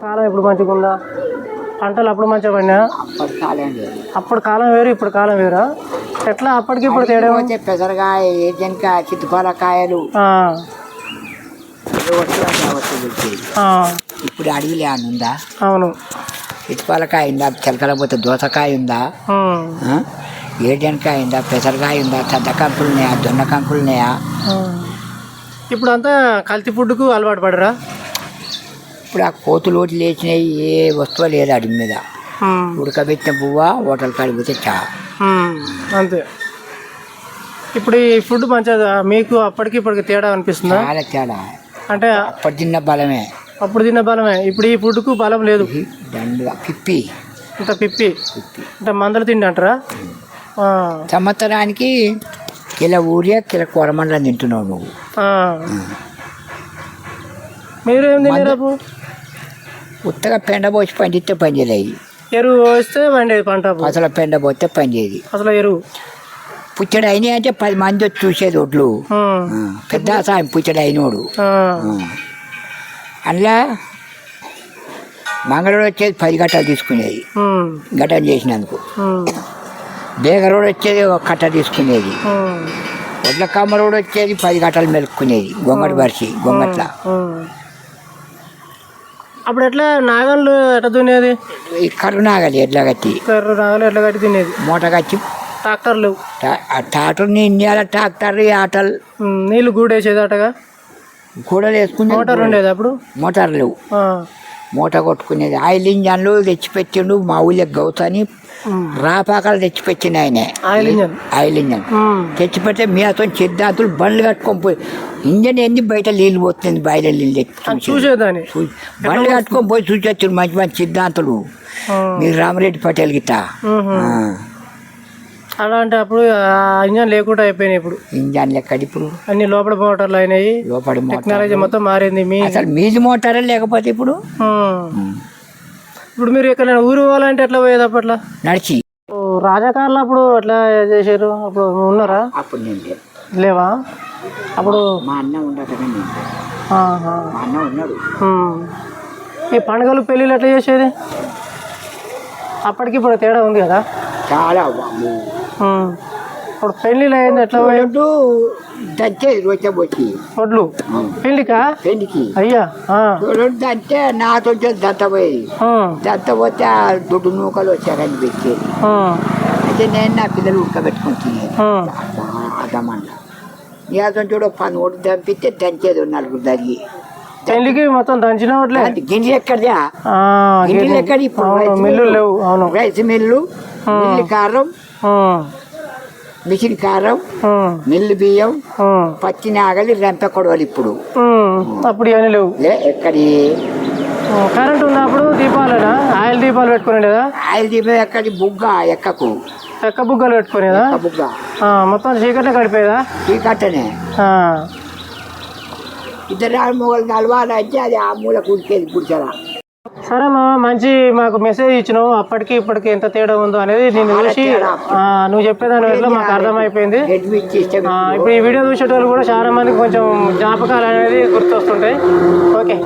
కాలం ఇప్పుడు మంచిగా ఉందా? పంటలు అప్పుడు మంచిగా పడినా? అప్పుడు కాలం వేరు ఇప్పుడు కాలం వేరా? ఎట్లా అప్పటికి ఇప్పుడు తేడా పెసరకాయ ఏజెన్కాయ చిత్తుపాలకాయలు ఆ, ఏ వస్తువు అంటే ఆ వస్తువు దొరికేది ఆ, ఇప్పుడు అడవిలే అని ఉందా? అవును. చిత్తుపాలకాయ ఉందా? చిలకల పోతే దోసకాయ ఉందా? ఏజెన్కాయ ఉందా? పెసరకాయ ఉందా? పెద్ద కంకులు ఉన్నాయా? జొన్న కంకులు ఉన్నాయా. ఇప్పుడు అంతా కల్తీ ఫుడ్కు అలవాటు పడరా? ఇప్పుడు ఆ కోతులు ఓట్లు లేచినాయి ఏ వస్తువు లేదు అడవి మీద. ఉడకబెట్టిన పువ్వ హోటల్ కాడికి పోతే చా. అంతే. ఇప్పుడు ఈ ఫుడ్ మంచిగా మీకు అప్పటికి ఇప్పటికి తేడా అనిపిస్తుందా? చాలా తేడా. అంటే అప్పటి తిన్న బలమే. అప్పుడు తిన్న బలమే. ఇప్పుడు ఈ ఫుడ్కు బలం లేదు. దండుగా పిప్పి. ఇంత పిప్పి. అంటే మందలు తిండి అంటారా? సంవత్సరానికి కిలో ఊరియా కిలో కూరమండలం తింటున్నావు నువ్వు. మీరు ఏం తిన్నారు ఉత్తగా పెండ పోసి పండిస్తే పనిచేయలేదు ఎరువు వేస్తే వండేది పంట. అసలు పెండ పోతే పనిచేయదు అసలు ఎరువు. పుచ్చడి అయినాయి అంటే పది మంది వచ్చి చూసేది ఒడ్లు. పెద్ద సాయం పుచ్చడి అయినోడు. అందులో మంగళూరు వచ్చేది పది గట్టాలు తీసుకునేది. ఉమ్, గట్టం చేసినందుకు. బేగరోడు వచ్చేది ఒక కట్ట తీసుకునేది. వడ్ల కమ్మరోడు వచ్చేది పది గట్టాలు మెలుక్కునేది. గొంగటి పరిచి గొంగట్ల. అప్పుడు ఎట్లా నాగళ్ళు ఎట్లా దున్నేది ఈ కరునాగలి ఎడ్ల కట్టి? కర్ర నాగలు ఎట్లా కట్టి తినేది? మూట కట్టి. ట్రాక్టర్లు. టా- ఆ ట్రాక్టర్ని ఇండియాలో ట్రాక్టర్ ఆటలు. నీళ్ళు గూడేసేది అటగా? కూడలు వేసుకునేది మోటార్ ఉండేది అప్పుడు? మోటార్లు లేవు. మూట కొట్టుకునేది. ఆయిల్ ఇంజన్లు తెచ్చిపెట్టిండు మా ఊళ్ళో గౌతని రాపాకాలు తెచ్చిపెట్టిండు ఆయనే. ఆయిల్ ఇంజన్ ఆయిల్ ఇంజన్ తెచ్చిపెడితే మీ అతను సిద్ధాంతులు బండ్లు కట్టుకొని పోయి ఇంజన్ ఏంది బయట నీళ్ళు పోతుంది బయట నీళ్ళు. చూసేదాన్ని. బండ్లు కట్టుకొని పోయి చూసొచ్చారు మంచి మంచి సిద్ధాంతులు. మీరు రామరెడ్డి పటేల్ గిట్ట. ఉహు. ఆ, అలాంటి అప్పుడు ఆ ఇంజన్ లేకుండా అయిపోయినాయి ఇప్పుడు ఇంజన్ లెక్క ఇప్పుడు అన్ని లోపల మోటార్లు అయినాయి మోటార్ టెక్నాలజీ మొత్తం మారింది మీ అసలు మీది మోటారే లేకపోతే ఇప్పుడు. ఇప్పుడు మీరు ఎక్కడైనా ఊరు పోవాలంటే ఎట్లా పోయేది అప్పట్లో నడిచి ఓ, రాజకారులు అప్పుడు ఎట్లా చేశారు అప్పుడు ఉన్నారా అప్పుడు నేను. లేవా అప్పుడు మా అన్న ఉండటమే. మా అన్న ఉన్నాడు. ఈ పండుగలు పెళ్ళిళ్ళు ఎట్లా చేసేది అప్పటికి ఇప్పుడు తేడా ఉంది కదా చాలా. ఇప్పుడు పెళ్ళిళ్ళు అయింది ఎట్లా దంచేది రోజా వచ్చి వడ్లు పెళ్ళికా? పెళ్ళికి అయ్యా. చూడొద్దు దంటే నాతో దంత ఉమ్. దంత పోతే ఆ దొడ్డు నూకలు వచ్చారని పెట్టేది. అయితే నేను నా పిల్లలు ఉమ్. అదమండ ఇక చూడ పని ఓటు దంపితే దంచేది నలుగురు దరిగి పెళ్ళికి మొత్తం దంచిన గింజలు ఎక్కడిదా? ఆ, గింజలు గిన్నె. ఎక్కడి ఇప్పుడు rice mill. Rice mill mill కారం. మిషన్ కారం. మిల్లు బియ్యం. పచ్చి నాగలి రెంప కొడవలు ఇప్పుడు. అప్పుడు ఇవన్నీ లేవు. లే ఎక్కడి. కరెంట్ ఉందా అప్పుడు దీపాలేనా? ఆయిల్ దీపాలు పెట్టుకునేదా ఆయిల్ దీపం ఎక్కడి? బుగ్గ ఎక్కకు. చెక్క బుగ్గలు పెట్టుకునేదా? ఎక్క బుగ్గ. మొత్తం చీకట్లో గడిపేదా? ఈ కట్టనే. ఆ. ఇద్దరు మొగలు నలవాలి అంటే అది ఆ మూల కుడికేది పుడిచారా సరే మామ మంచి మాకు మెసేజ్ ఇచ్చినావు. అప్పటికి ఇప్పటికి ఎంత తేడా ఉందో అనేది నేను చూసి నువ్వు చెప్పేదాని వల్ల మాకు అర్థమైపోయింది. ఇప్పుడు ఈ వీడియో చూసేటోళ్ళు కూడా చాలా మందికి కొంచెం జ్ఞాపకాలు అనేది గుర్తొస్తుంటాయి. ఓకే.